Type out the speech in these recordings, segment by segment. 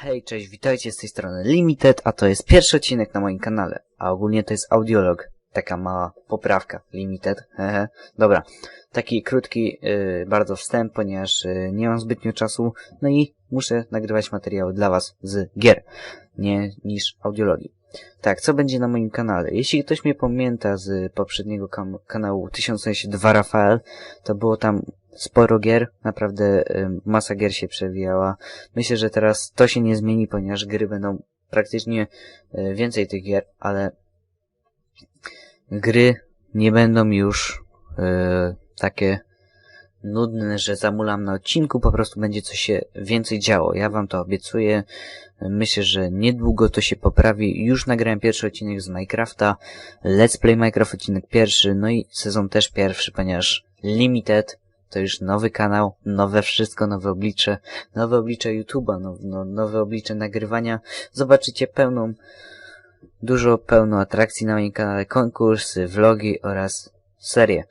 Hej, cześć, witajcie z tej strony Limited, a to jest pierwszy odcinek na moim kanale, a ogólnie to jest audiolog, taka mała poprawka, Limited, hehe, dobra, taki krótki, yy, bardzo wstęp, ponieważ yy, nie mam zbytnio czasu, no i muszę nagrywać materiały dla was z gier, nie niż audiologii. Tak, co będzie na moim kanale? Jeśli ktoś mnie pamięta z poprzedniego kanału 1002 Rafael, to było tam sporo gier, naprawdę masa gier się przewijała. Myślę, że teraz to się nie zmieni, ponieważ gry będą praktycznie y, więcej tych gier, ale gry nie będą już y, takie nudne, że zamulam na odcinku, po prostu będzie coś się więcej działo. Ja wam to obiecuję. Myślę, że niedługo to się poprawi. Już nagrałem pierwszy odcinek z Minecrafta. Let's Play Minecraft odcinek pierwszy, no i sezon też pierwszy, ponieważ Limited to już nowy kanał, nowe wszystko, nowe oblicze, nowe oblicze YouTube'a, no, no, nowe oblicze nagrywania. Zobaczycie pełną, dużo pełno atrakcji na moim kanale, konkursy, vlogi oraz serie.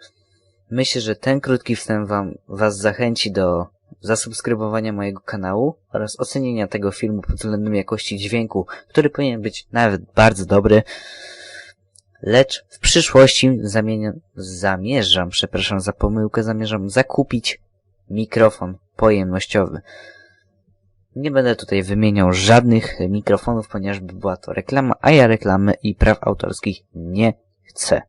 Myślę, że ten krótki wstęp wam, was zachęci do zasubskrybowania mojego kanału oraz ocenienia tego filmu pod względem jakości dźwięku, który powinien być nawet bardzo dobry. Lecz w przyszłości zamienia, zamierzam, przepraszam za pomyłkę, zamierzam zakupić mikrofon pojemnościowy. Nie będę tutaj wymieniał żadnych mikrofonów, ponieważ by była to reklama, a ja reklamy i praw autorskich nie chcę.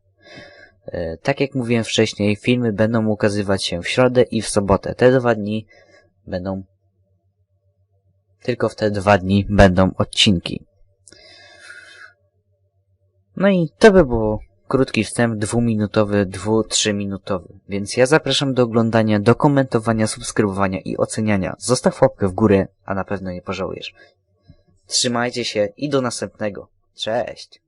E, Tak jak mówiłem wcześniej, filmy będą ukazywać się w środę i w sobotę. Te dwa dni będą. Tylko w te dwa dni będą odcinki. No i to by było krótki wstęp, dwuminutowy, dwu, trzyminutowy. Więc ja zapraszam do oglądania, do komentowania, subskrybowania i oceniania. Zostaw łapkę w górę, a na pewno nie pożałujesz. Trzymajcie się i do następnego. Cześć!